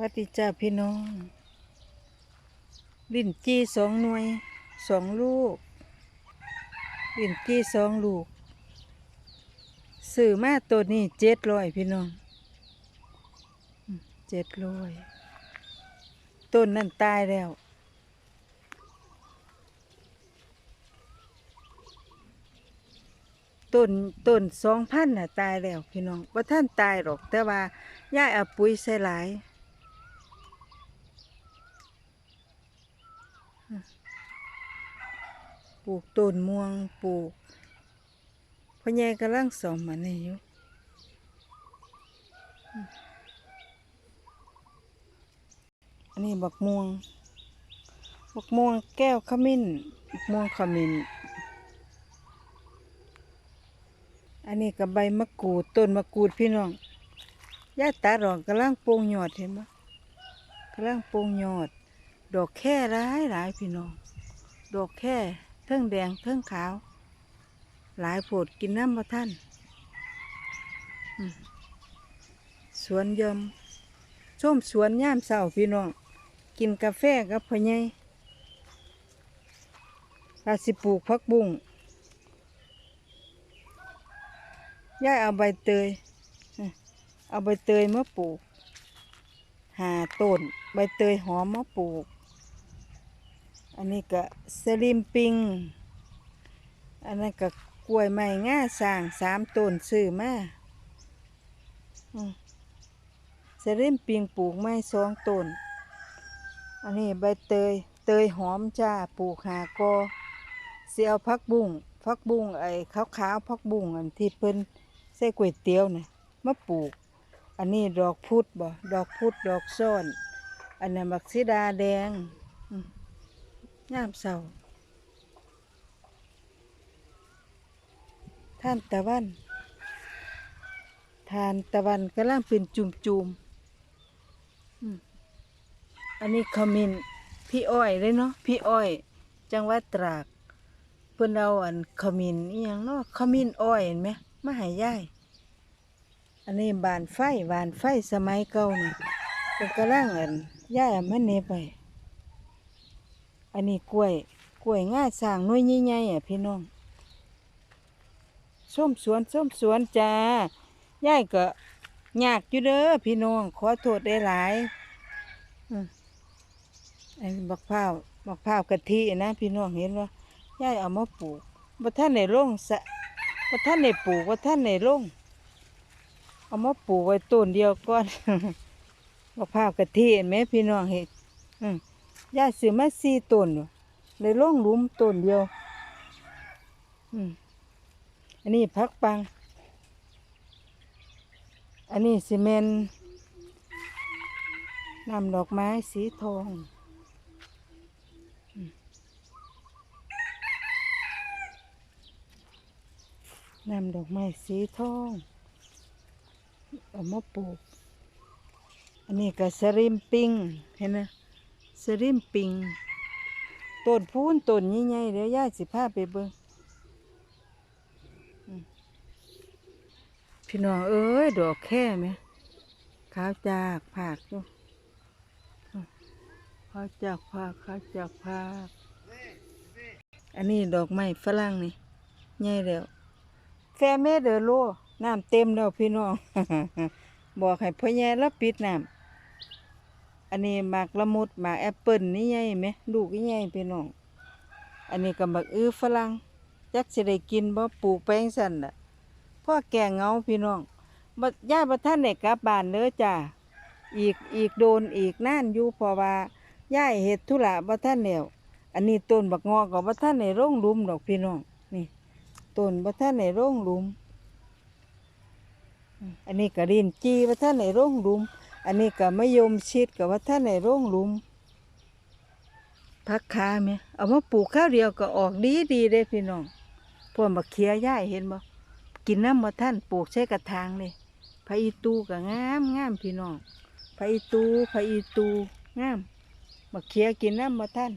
วัดดีจ้าพี่น้อง ลิ้นจี้สองหน่วยสองลูก ลิ้นจี้สองลูกซื้อมาตัวนี้เจ็ดร้อยพี่น้องเจ็ดร้อยต้นนั่นตายแล้วต้นต้นสองพันน่ะตายแล้วพี่น้องว่าท่านตายหรอก แต่ว่าย่ายเอาปุ๋ยใส่หลาย ปลูกต้นม่วงปลูกพ่อใหญ่กำลังสอมมันนี่อยู่อันนี้บักม่วง บักม่วงแก้วขมิ้นบักม่วงขมิ้น อันนี้กับใบมะกรูดต้นมะกรูดพี่น้องย่าตาดอกกำลังโป่งยอดเห็นปะกำลังโป่งยอด ดอกแค่ร้ายหลายพี่น้อง ดอกแค่ ทิงแดงเทิงขาว หลายโผดกินน้ำมาท่านสวนยมส้มสวนย่ามเสาพี่น้อง กินกาแฟกับพ่อใหญ่ราสิปลูกพักบุ้งย่าเอาใบเตย เอาใบเตยมาปลูก หาต้น ใบเตยหอมมาปลูก อันนี้ก็สลิมปิง อันนั้นก็กล้วยไม้ง่าสร้างสามต้นซื้อมาสลิมปิงปลูกไม้สองต้น อันนี้ใบเตย เตยหอมจ้าปลูกหากอเสียเอาพักบุ้งพักบุ้งไอ้ขาวขาวๆพักบุ้งอันที่เพิ่นใส่ก๋วยเตี๋ยวน่ะมาปลูก อันนี้ดอกพุดบ่ดอกพุดดอกซ่อน อันนั้นบักซิดาแดง ยามเศร้าท่านตะวันทานตะวันกำลังเป็นจุมจุมๆอันนี้ขมิ้นพี่อ้อยเลยเนาะพี่อ้อย จังหวัดตรากเพิ่นเอาอันขมิ้นอีหยังเนาะขมิ้นอ้อยเห็นไหมมาห้ยายอันนี้บานไฟบานไฟสมัยเก่านี่เพิ่นกำลังอันย่ายมันเนไป อันนี้กล้วย กล้วยง่าสร้างน้อยใหญ่ๆอะพี่น้องส้มสวนส้มสวนจ้ายายก็ยากอยู่เด้อพี่น้อง ขอโทษได้หลายอันบักพร้าวบักพร้าวกะทินะ พี่น้องเห็นว่ายายเอามาปลูกบ่ท่านในร่งสะบ่ท่านในปลูกบ่ท่านในร่งเอามาปลูกไว้ต้นเดียวก่อนบักพร้าวกะทิเห็นไหมพี่น้องเห็นอืม ยายซื้อมาสี่ต้นว่ะเลยล่องลุมต้นเดียว อืมอันนี้พักปัง อันนี้ซีเมนนำดอกไม้สีทองนำดอกไม้สีทองเอามาปลูก อันนี้ก็สริมปิงเห็นไหม สริมปิงต้นพูนต้นใหญ่ๆเดี๋ยวย่าสิพาไปเบิ่งพี่น้องเอ้ย ดอกแค่ไหมขาวจากผากอยู่ขาวจากผากขาวจากผากอันนี้ดอกไม้ฝรั่งนี่ใหญ่แล้วแฟเมเดอโลน้ำเต็มแล้วพี่น้อง บอกให้พ่อใหญ่แล้วปิดน้ำ อันนี้หมากละมุดหมากแอปเปิลนี่ไงไหมลูกนี่ไงพี่น้อง อันนี้ก็หมากอื้อฝรั่งจักสิได้กินบ่ปลูกแป้งสั่นน่ะพ่อแก่เงาพี่น้องบ่ย่าบ่ท่านได้กลับบ้านเด้อจ้าอีกอีกโดนอีกนานอยู่เพราะว่าย่ายเฮ็ดธุระบ่ท่านแล้วอันนี้ต้นบักงอกก็บ่ท่านได้ร่องลุมดอกพี่น้องนี่ต้นบ่ท่านได้ร่องลุมอืมอันนี้ก็ดินจีบ่ท่านได้ร่องลุม อันนี้ก็มะยมชิดกับว่าท่านในร่องลุมพักคาไหมเอามาปลูกข้าวเดียวก็ออกดีดีเด้พี่น้องพวกมาเคียย่ายเห็นบ่กินน้ำมาท่านปลูกใช้กระถางเลยพระอีตูก็งามงามพี่น้องพระอีตูพระอีตูงามมาเคียกินน้ำมาท่าน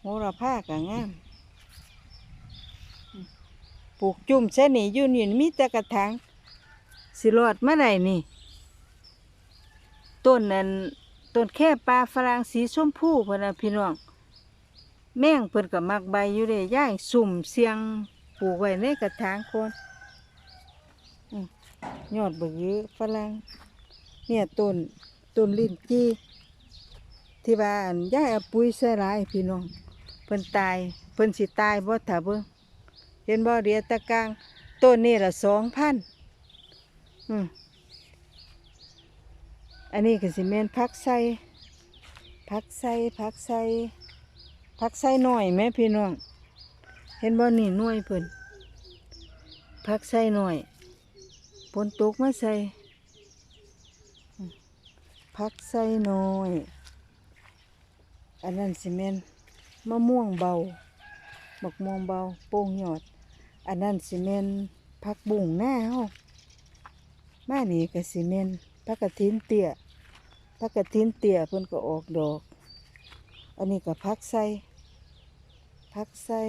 โหระพาก็งามปลูกจุ่มใช่นี่ยู่นี่มีแต่กระถางสิรอดเมื่อไหร่นี่ ต้นนั้นต้นแค่ปลาฝรั่งสีชมพูพนะพี่น้อง แม่งเพิ่นก็มักใบอยู่เด้ย่ายสุ่มเสียงปลูกไว้ในกระถางคนยอดเบือฝรั่งเนี่ยต้นต้นลิ้นจี่ที่ว่านย่ายปุ๋ยใส่หลายพี่น้อง เพิ่นตายเพิ่นสิตายบ่ถ้าเบิ่งเห็นบ่เดียตะกางต้นนี่ละสองพันอืม อันนี้ก็สิแม่นผักใส่ผักใส่ผักใส่ผักใส่หน่อยแม่พี่น้อง เห็นบ่นี่หน่วยเพิ่นผักใส่หน่อยฝนตกมาใส่อืมผักใส่หน่อย อันนั้นสิแม่นมะม่วงเบาบักม่วงเบาโป่งหยอด อันนั้นสิเมนผักบุ้งหน้าเฮามานี่ก็สิเมนผักกระถินเตี้ย ผักกระถินเตี้ยเพิ่นก็ออกดอก อันนี้ก็ผักใส่ผักใส่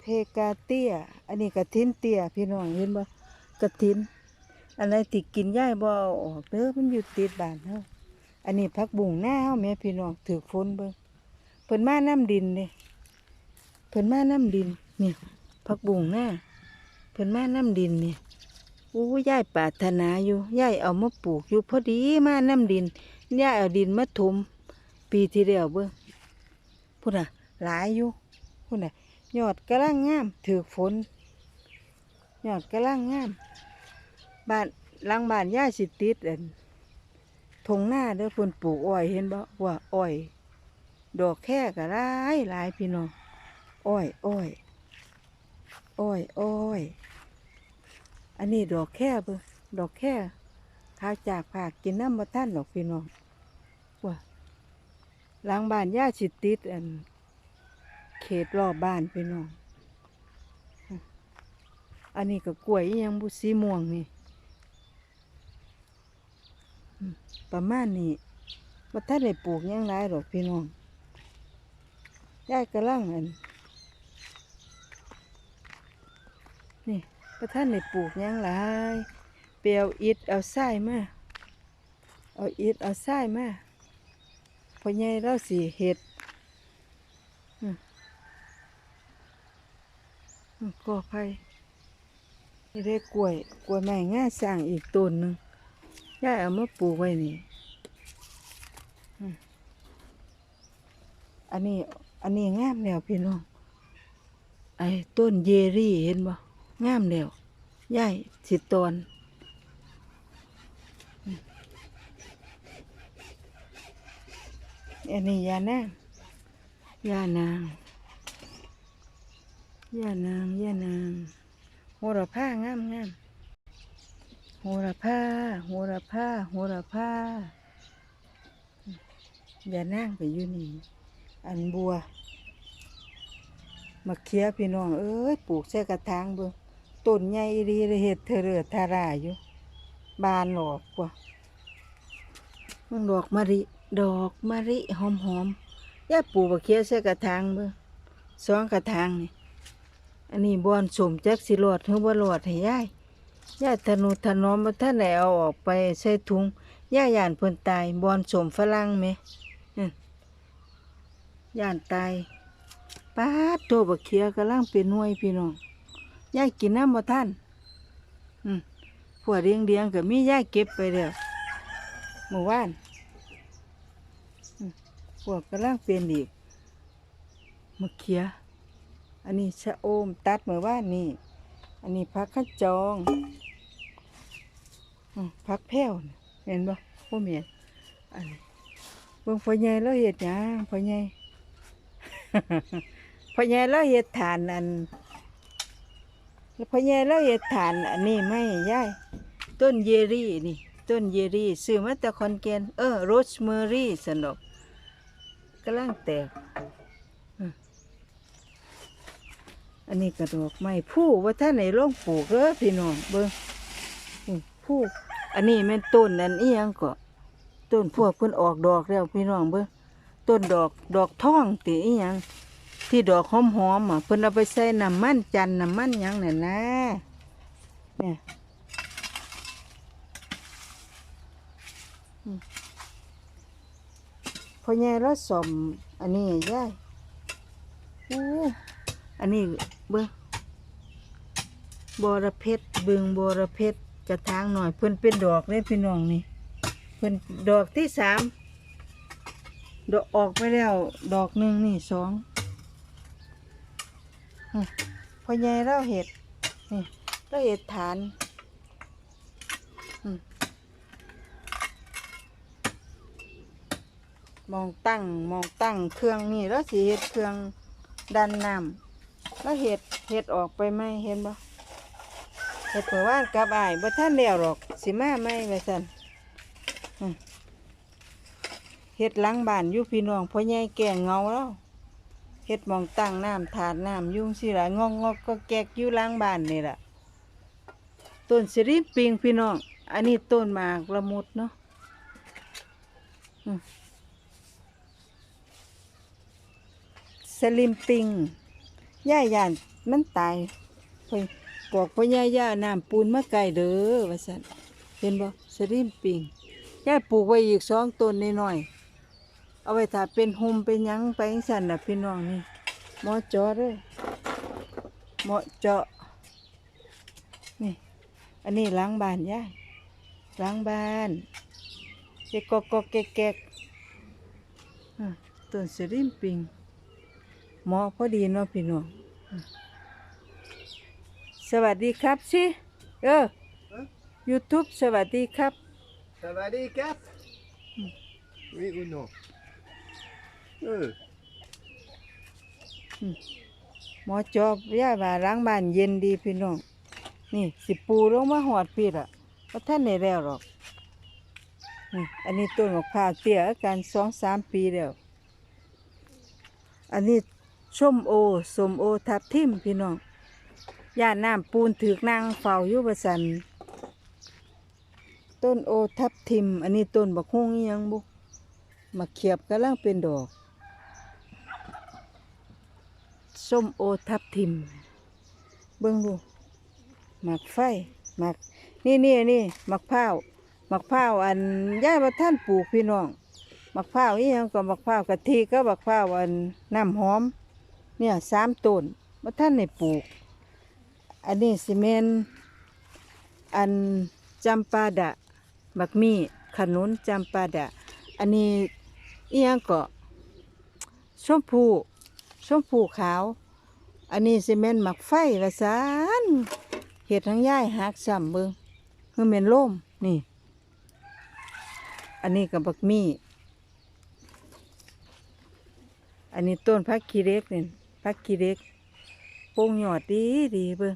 เพกาเตี้ย อันนี้กระถินเตี้ยพี่น้องเห็นบ่กระถินอันไหนติดกินย่ายบ่เอาออกเด้อมันอยู่ติดบ้านเฮาอันนี้ผักบุ้งหน้าเฮาแม่พี่น้องถือฝนเบิ่งเพิ่นมาน้ำดินเลยเพิ่นมาน้ำดินนี่ผักบุ้งหน้าเพิ่นมาน้ำดินนี่ อู้ยายปรารถนาอยู่ยายเอามาปลูกอยู่พอดีมาน้ำดินยายเอาดินมาถมปีที่แล้วเบิ่งพุ่นน่ะ หลายอยู่พุ่นน่ะยอดกำลังงามถือฝนยอดกำลังงามบ้านลังบ้านยายสิติดอันทงหน้าเด้อเพิ่นปลูกอ้อยเห็นบ่ว่าอ้อย ดอกแค่ก็หลายหลายพี่น้องอ้อยอ้อยอ้อยอ้อย อันนี้ดอกแค่เบิ่งดอกแค่ข้าวจากผากกินน้ำมาท่านดอกพี่น้องว่าหล้างบ้านย่าสิติดอัน เขตรอบบ้านพี่น้อง อันนี้ก็กล้วยยังบุสีม่วงนี่ ประมาณนี้มาท่านได้ปลูกยังไรดอกพี่น้องยายกำลังอัน นี่ ระท่านได้ปลูกยังหลายเปียวอิดเอาไส้มาเอาอิดเอาไส้มาพอใหญ่เราสีเห็ดอืมอืมก็ไผ่ได้กล้วยกล้วยไม้ง่าสร้างอีกต้นหนึ่งย่าเอามาปลูกไว้นี่อันนี้ อันนี้งามแล้วพี่น้อง ไอ้ต้นเยรี่เห็นบ่ งามแล้วย่ายสิตอนอันนี้ยานางยานางยานางยานางโหระพางามงามโหระพาโหระพาโหระพาอืมยานางไปอยู่นี่ อันบัวมาเคียพี่น้องเอ้ยปลูกใส่กระถางเบิ่ง ต้นใหญ่ดีเห็ดเทอเรือทาราอยู่บานหลอกกว่ามันดอกมะริ ดอกมะริหอมหอมย่าปลูกมาเคียใส่กระถางเบิ่งสองกระถางนี่อันนี้บอนสมจักสิรอดหรือบ่รอดให้ยายย่าธนุถนอมบ่ท่านไหนเอาออกไปใส่ถุงย่าย่านเพิ่นตายบอนสมฝรั่งไหมย่านตายป้าดโตบักเขียกำลังเป็นหน่วยพี่น้อง ยายกินน้ำบ่ท่านอืมพวเรียงเรียงก็มียายเก็บไปแล้วเมื่อวานอืมพวกกำลังเป็นอีกมะเขีย อันนี้ชะโอมตัดเมื่อวานนี่ อันนี้พักขจองพักแพ้วเห็นบ่พ่อเมียนอันนี้เบิ่งพ่อใหญ่แล้วเห็ดหยังพ่อใหญ่พ่อใหญ่แล้วเห็ดฐานอัน พ่อใหญ่แล้วเห็ดฐานอันนี้ไม่ย่ายต้นเยรี่นี่ ต้นเยรี่ซื้อมาแต่คอนแกนเออโรสเมอรี่สนอกกำลังแตกอันนี้กระดอกไม้ผู้ว่าท่านไหนลงปลูกเด้อพี่น้องเบิ่งผู้อันนี้แม่นต้นนั่นอีหยังก็ต้นพวกเพิ่นออกดอกแล้วพี่น้องเบิ่งต้นดอกดอกท่องติอีหยัง ที่ดอกหอมหอมๆอะเพิ่นเอาไปใส่น้ำมันจันน้ำมันยังเนี่ยนะเนี่ยพอใหญ่แล้วสมอันนี้ยายอ้อันนี้เบิ่งบอระเพ็ดบิ่งบอระเพ็ดกระถางหน่อยเพิ่นเป็นดอกเลยพี่น้องนี่เพิ่นดอกที่สามดอกออกไปแล้ว ดอกหนึ่งนี่สอง พ่อใหญ่เราเห็ดนี่เราเห็ดฐานมองตั้งมองตั้งเครื่องนี่แล้วสิเฮ็ดเครื่องดันน้ำแล้วเฮ็ดเฮ็ดออกไปไหมเห็นบ่เฮ็ดเมื่อวานกับอายบ่ทันแล้วหรอกสิมาไหมว่าซั่นเฮ็ดหลังบ้านอยู่พี่น้องพ่อใหญ่แก่งเงาแล้ว ฮ็ดมองตั้งน้ำถาดน้ำยุ่งสิละงอกงอกก็แกกอยู่หลังบ้านนี่ล่ะต้นสิริปิงพี่น้อง อันนี้ต้นหมากละมุดเนาะสลิมปิงย่าย่านมันตายเพิ่นบอกพ่อย่าย่าน้ำปูนมาไก่เด้อว่าซั่นเห็นบ่สลิมปิงย่าปลูกไว้อีกสองต้นน้อยๆ เอาไว้ถ้าเป็นหุมเป็นหยังไปจังซั่นน่ะพี่น้องนี่เหมาะเจาะเด้อเหมาะเจาะนี่ อันนี้ล้างบ้านย่าล้างบ้านเจ๊กอกๆแกกๆอะต้นสลิมปิงหมอพอดีเนาะพี่น้องอืมสวัสดีครับสิเออ YouTube สวัสดีครับสวัสดีครับวิอุโน เออหมอจอบย่าว่าล้างบ้านเย็นดีพี่น้อง นี่สิปูลงมาหอดพี่ละว่าท่านในแล้วหรอกนี่อันนี้ต้นมะพร้าวเตี้ยอาการสองสามปีแล้ว อันนี้ส้มโอส้มโอทับทิมพี่น้องย่าน้ำปูนถือนางเฝ้ายู่ประสัน ต้นโอทับทิม อันนี้ต้นบักฮุ่งยังบุมาเขียบกำลังเป็นดอก ส้มโอทับทิม เบิ่งดูหมักไฟหมัก นี่นี่นี่หมักพร้าวหมักพร้าวอันย่าว่าท่านปลูกพี่น้องหมักพร้าวอีหยังก็หมักพร้าวกะทิก็หมักพร้าวอันน้ำหอม เนี่ยสามต้นว่าท่านในปลูก อันนี้ซีเมนอันจำปาดะบักมีขนุนจำปาดะ อันนี้อีหยังก็ชมพูชมพูขาว อันนี้ซีเมนต์หมักไฟละสานเห็ดทั้งย่ายหักซ้ำเบิงคือเมนล่มนี่ อันนี้กับบักมี่อันนี้ต้นพักคีเล็กนี่พักคีเล็กโป่งหยอดดีดีเบิ่ง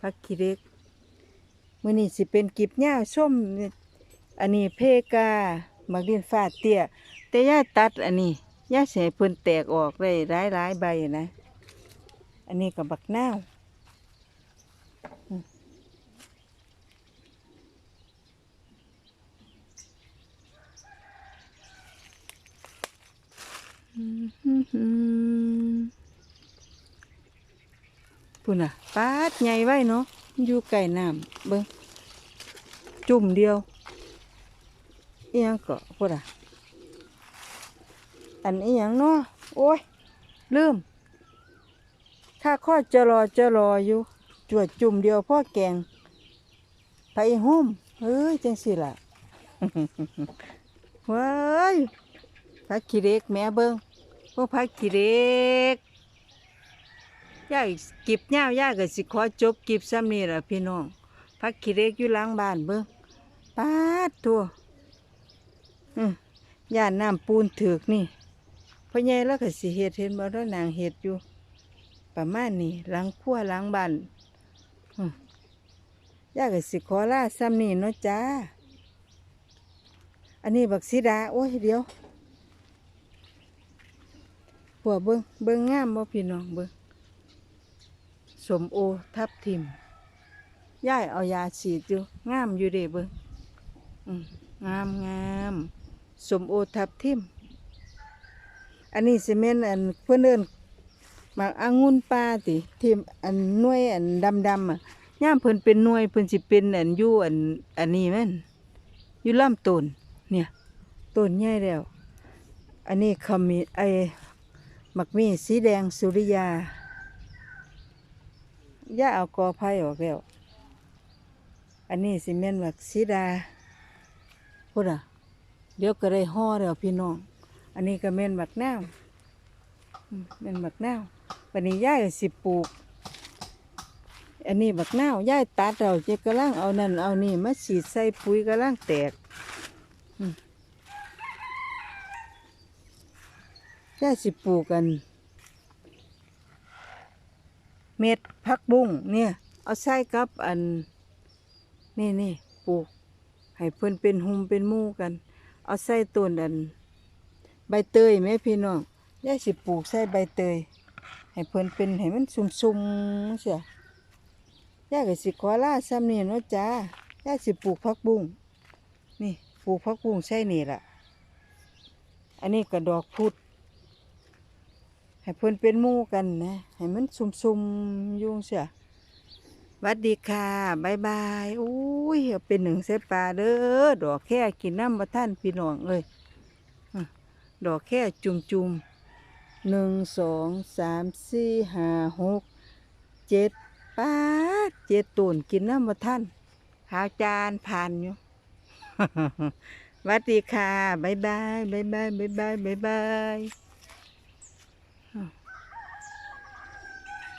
พักคีเล็กมื้อนี้สิเป็นกิบหญ้าส้มอันนี้เพกาหมักดินฟ้าเตี้ยแต่ย่าตัดอันนี้ย่าเสียพิ่นแตกออกได้หลายหลายๆใบนะ อันนี้กับบักนาวอืมปุ่นอะปาดใหญ่ไว้เนาะอยู่ไก่น้ำเบิ้งจุ่มเดียวอียงก็ปุ่นอะอันอียงเนาะโอ้ยลืม ข้าข้อจะรอจะรออยู่ จวดจุ่มเดียวพ่อแกง ไปห้มเฮ้ยจังสิล่ะเว้ยพักขี้เล็กแม่เบิ้งพวกพักขี้เล็กย่ากิบเงาย่าก็สิขอจบกิบซ้ำนี่ล่ะพี่น้องพักขี้เล็กอยู่ล้างบ้านเบิ้งปาดตัวย่านน้ำปูนถือกนี่พ่อใหญ่แล้วก็สิเฮ็ดเห็นบ่แล้วนางเฮ็ดอยู่ ประมาณนี้หลังครัวหลังบ้านย่ากสิขอลาซ้ำนี่เนาะจ้า อันนี้บักสีดา โอ้ยเดี๋ยวหัวเบิงเบิงงามบ่พี่น้องเบิงสมโอทับทิมย่ายเอายาฉีดอยู่งามอยู่เด้เบิงอืมงามงามสมโอทับทิมอันนี้ซีเมนต์อันเพื่อนเอิน หมากอางุ่นปลาติที่อันหน่วยอันดำดำๆอะย่ามเพิ่นเป็นหน่วยเพิ่นสิเป็นอันอยู่อันอันนี้แม่นอยู่ลำต้นเนี่ยต้นใหญ่แล้ว อันนี้ขมีไอ้หมักมีสีแดงสุริยาย่าเอากอไผ่ออกแล้วอันนี้สิเมนหมักสีดาพูดอะเดี๋ยวก็ได้ห่อแล้วพี่น้อง อันนี้ก็เมนหมักนาวอืมเมนหมักนาว วันนี้ย่าก็สิปลูก อันนี้บักนาวย่ายตัดเราจะกระล่างเอานั่นเอานี่มาฉีดใส่ปุ๋ยกระล่างแตกย่ายสิปลูกกัน เม็ดผักบุ้งเนี่ย เอาใส่กับอัน นี่นี่ปลูก ให้เพิ่นเป็นหุมเป็นมู่กัน เอาใส่ต้นอัน ใบเตยแม่พี่น้องย่ายสิปลูกใส่ใบเตย ให้เพิ่นเป็นให้มันซุ่มๆเสียย่าก็สิขอล่าซ้ำนี่เนาะจ้าย่าสิปลูกผักบุ้งนี่ปลูกผักบุ้งใช่นี่ล่ะ อันนี้ก็ดอกพุดให้เพิ่นเป็นมู่กันนะให้มันซุ่มๆยุ่งเสียวัดดีค่ะบายบายอุ้ยเป็นหนึ่งเสปลาเด้อดอกแค่กินน้ำมาท่านพี่น้องเอ้ยดอกแค่จุ่มๆ หนึ่งสองสามสี่ห้าหกเจ็ดป้าดเจ็ดตูนกินน้ำมาท่านหาวจานผ่านอยู่วัดดีค่ะ บ๊ายบาย บ๊ายบาย บ๊ายบาย บ๊ายบาย